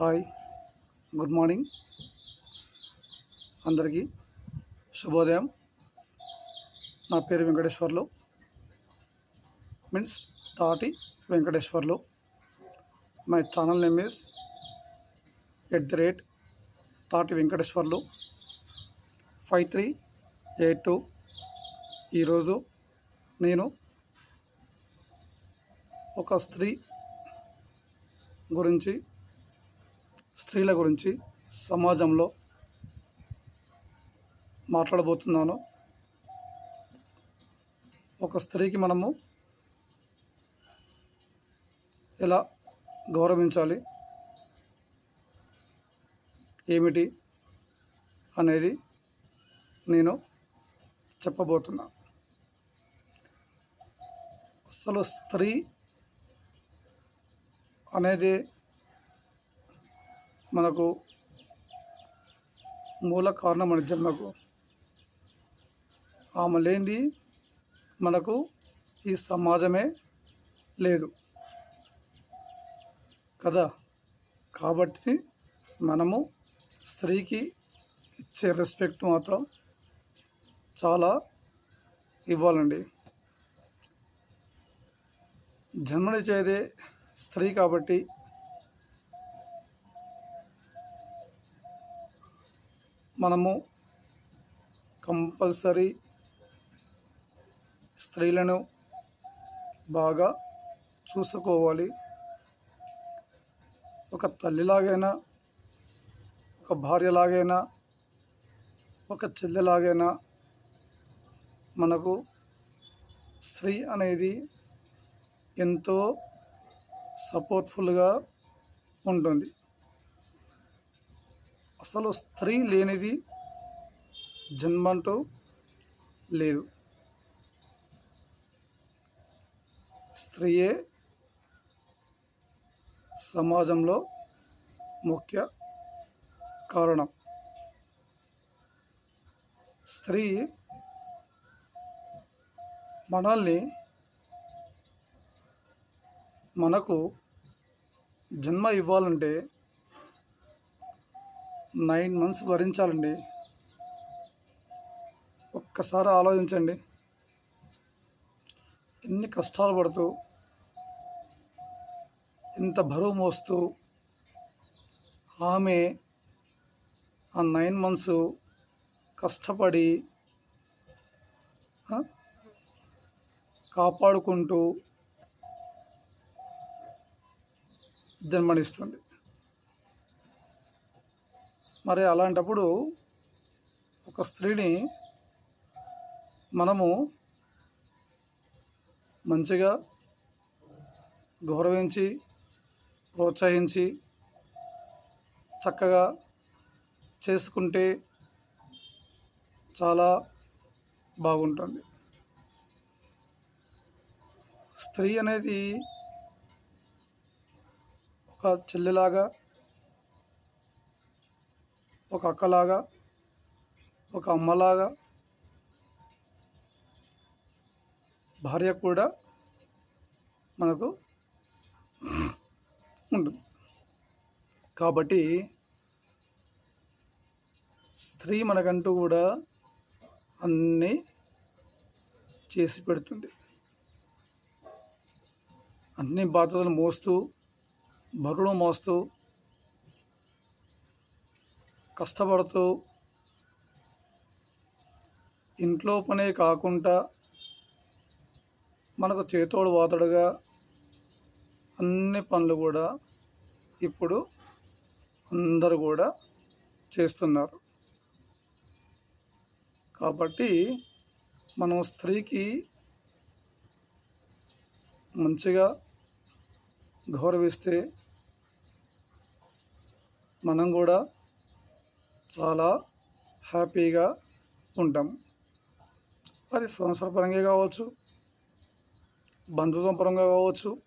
Hi good morning. అందరికీ శుభోదయం. నా పేరు Venkateswarlu. Means Thati Venkateswarlu. My channel name is at the rate Thati Venkateswarlu. Five three eight two. ఈరోజు నేను ఒక స్త్రీ గురించి స్త్రీల గురించి సమాజంలో మాట్లాడబోతున్నాను. ఒక స్త్రీకి మనము ఎలా గౌరవించాలి? ఏమిటి అనేది నేను చెప్పబోతున్నా. అసలు స్త్రీ అనేది మనకు మూల కారణం అని జన్మకు ఆమె లేనిది మనకు ఈ సమాజమే లేదు. కదా? కాబట్టి మనము స్త్రీకి ఇచ్చే రెస్పెక్ట్ మాత్రం చాలా ఇవ్వాలండి. జన్మనిచ్చేదే స్త్రీ కాబట్టి మనము కంపల్సరీ స్త్రీలను బాగా చూసుకోవాలి. ఒక తల్లిలాగైనా ఒక భార్యలాగైనా ఒక చెల్లెలాగైనా మనకు స్త్రీ అనేది ఎంతో సపోర్ట్ఫుల్గా ఉంటుంది. అసలు స్త్రీ లేనిది జన్మంటూ లేదు. స్త్రీయే సమాజంలో ముఖ్య కారణం. స్త్రీ మనల్ని మనకు జన్మ ఇవ్వాలంటే నైన్ మంత్స్ భరించాలండి. ఒక్కసారి ఆలోచించండి. ఎన్ని కష్టాలు పడుతూ ఇంత బరువు మోస్తూ ఆమె ఆ నైన్ మంత్స్ కష్టపడి కాపాడుకుంటూ జన్మనిస్తుంది. మరి అలాంటప్పుడు ఒక స్త్రీని మనము మంచిగా గౌరవించి ప్రోత్సహించి చక్కగా చేసుకుంటే చాలా బాగుంటుంది. స్త్రీ అనేది ఒక చెల్లెలాగా ఒక అక్కలాగా ఒక అమ్మలాగా భార్య కూడా మనకు ఉంటుంది. కాబట్టి స్త్రీ మనకంటూ కూడా అన్నీ చేసి పెడుతుంది. అన్ని బాధ్యతలు మోస్తూ బరువులు మోస్తూ కష్టపడుతూ ఇంట్లో పనే కాకుండా మనకు చేతోడు వాతడుగా అన్ని పనులు కూడా ఇప్పుడు అందరూ కూడా చేస్తున్నారు. కాబట్టి మనం స్త్రీకి మంచిగా గౌరవిస్తే మనం కూడా చాలా హ్యాపీగా ఉంటాం. అది సంవత్సరపరంగా కావచ్చు బంధుత్వం పరంగా కావచ్చు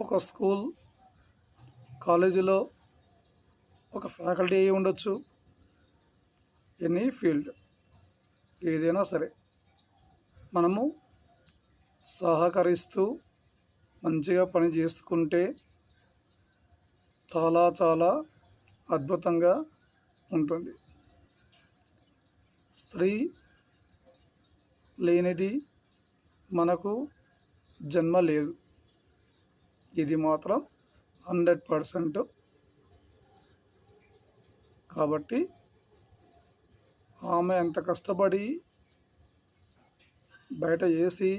ఒక స్కూల్ కాలేజీలో ఒక ఫ్యాకల్టీ అయి ఉండొచ్చు ఎనీ ఫీల్డ్ ఏదైనా సరే. మనము సహకరిస్తూ మంచిగా పని చేసుకుంటే చాలా చాలా అద్భుతంగా ఉంటుంది. స్త్రీ లేనిది మనకు జన్మ లేదు. ఇది మాత్రం హండ్రెడ్ పర్సెంట్ కాబట్టి ఆమె ఎంత కష్టపడి బయట చేసి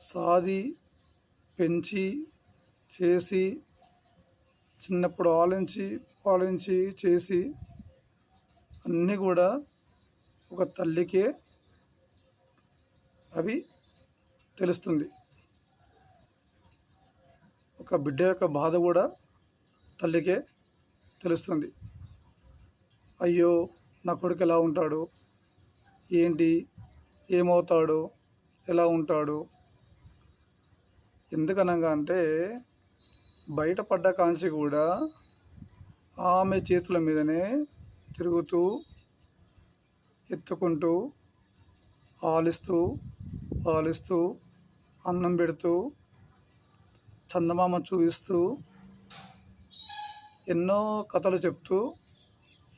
సాది పెంచి చేసి చిన్నప్పుడు ఆలించి పాలించి చేసి అన్నీ కూడా ఒక తల్లికే అవి తెలుస్తుంది. ఒక బిడ్డ యొక్క బాధ కూడా తల్లికే తెలుస్తుంది. అయ్యో నా కొడుకు ఎలా ఉంటాడు? ఏంటి? ఏమవుతాడు? ఎలా ఉంటాడు? ఎందుకనగా అంటే బయటపడ్డ కాంచి కూడా ఆమె చేతుల మీదనే తిరుగుతూ ఎత్తుకుంటూ ఆలిస్తూ పాలిస్తూ అన్నం పెడుతూ చందమామ చూపిస్తూ ఎన్నో కథలు చెప్తూ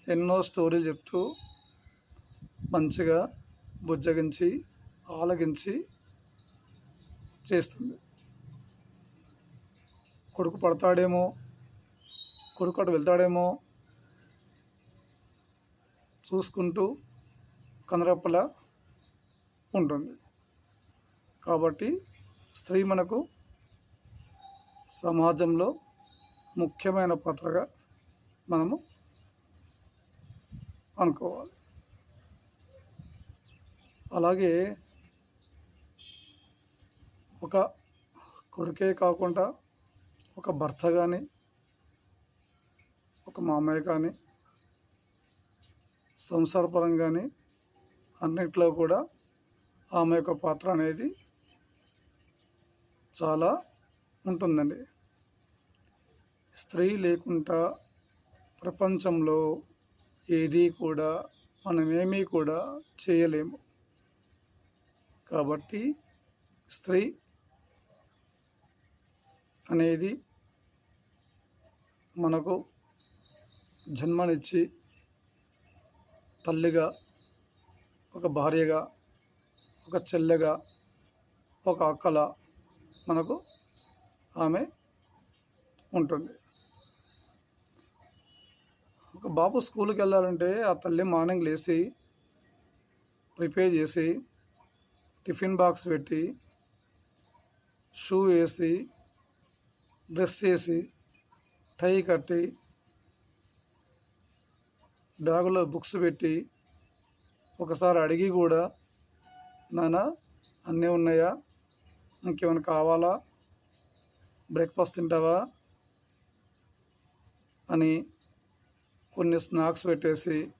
ఎన్నో స్టోరీలు చెప్తూ మంచిగా బుజ్జగించి ఆలగించి చేస్తుంది. కొడుకు పడతాడేమో కొడుకు అటు వెళ్తాడేమో చూసుకుంటూ కనరప్పలా ఉంటుంది. కాబట్టి స్త్రీ మనకు సమాజంలో ముఖ్యమైన పాత్రగా మనము అనుకోవాలి. అలాగే ఒక కొడుకే కాకుండా ఒక భర్త కానీ ఒక మామయ్య కానీ సంసారపరంగానే అన్నిట్లో కూడా ఆమె యొక్క పాత్ర అనేది చాలా ఉంటుందండి. స్త్రీ లేకుండా ప్రపంచంలో ఏది కూడా మనమేమీ కూడా చేయలేము. కాబట్టి స్త్రీ అనేది మనకు జన్మనిచ్చి తల్లిగా ఒక భార్యగా ఒక చెల్లెగా ఒక అక్కల మనకు ఆమె ఉంటుంది. ఒక బాబు స్కూల్కి వెళ్ళాలంటే ఆ తల్లి మార్నింగ్ లేచి ప్రిపేర్ చేసి టిఫిన్ బాక్స్ పెట్టి షూ వేసి డ్రెస్ చేసి టై కట్టి బ్యాగులో బుక్స్ పెట్టి ఒకసారి అడిగి కూడా నానా అన్నీ ఉన్నాయా? ఇంకేమైనా కావాలా? బ్రేక్ఫాస్ట్ తింటావా? అని కొన్ని స్నాక్స్ పెట్టేసి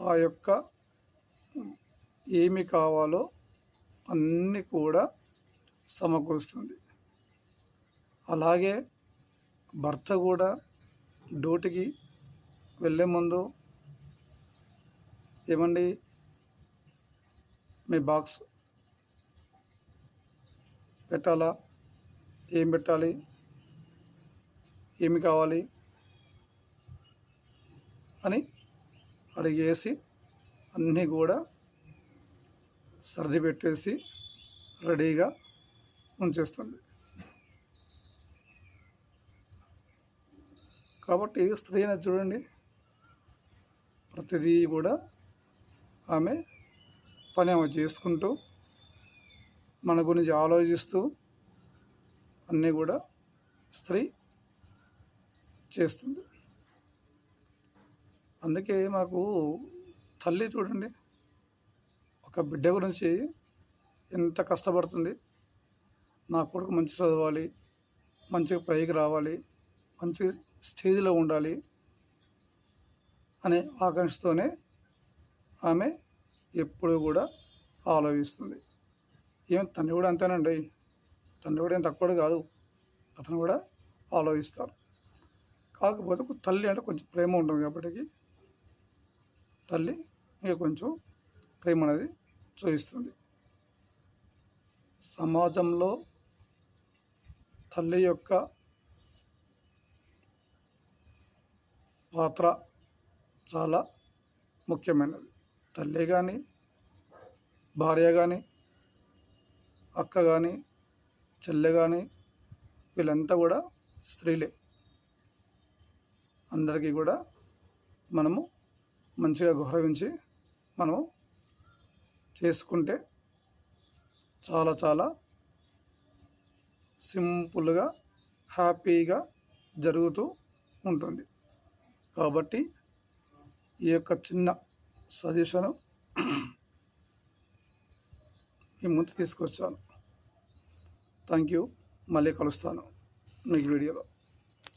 ఆ యొక్క ఏమి కావాలో అన్నీ కూడా సమకూరుస్తుంది. అలాగే భర్త కూడా డ్యూటీకి వెళ్ళే ముందు ఏమండి మీ బాక్స్ పెట్టాలా? ఏం పెట్టాలి? ఏమి కావాలి? అని అడిగేసి అన్నీ కూడా సర్ది పెట్టేసి రెడీగా ఉంచేస్తుంది. కాబట్టి స్త్రీ అనేది చూడండి. ప్రతిదీ కూడా ఆమె పని ఆమె చేసుకుంటూ మన గురించి ఆలోచిస్తూ అన్నీ కూడా స్త్రీ చేస్తుంది. అందుకే మాకు తల్లి చూడండి. ఒక బిడ్డ గురించి ఎంత కష్టపడుతుంది. నా కొడుకు మంచి చదవాలి మంచిగా పైకి రావాలి మంచి స్టేజ్లో ఉండాలి అనే ఆకాంక్షతోనే ఆమె ఎప్పుడూ కూడా ఆలోచిస్తుంది. ఏం తండ్రి కూడా అంతేనండి. తండ్రి కూడా ఏం తక్కువ కాదు. అతను కూడా ఆలోచిస్తారు కాకపోతే తల్లి అంటే కొంచెం ప్రేమ ఉంటుంది కాబట్టి తల్లి ఇంకా కొంచెం ప్రేమ అనేది చూపిస్తుంది. సమాజంలో తల్లి యొక్క పాత్ర చాలా ముఖ్యమైనది. తల్లి కానీ భార్య కానీ అక్క కానీ చెల్లె కానీ వీళ్ళంతా కూడా స్త్రీలే. అందరికీ కూడా మనము మంచిగా గౌరవించి మనము చేసుకుంటే చాలా చాలా సింపుల్గా హ్యాపీగా జరుగుతూ ఉంటుంది. కాబట్టి ఈ యొక్క చిన్న సజెషను మీ ముందు తీసుకొచ్చాను. థ్యాంక్ యూ మళ్ళీ కలుస్తాను. మీకు వీడియోలో.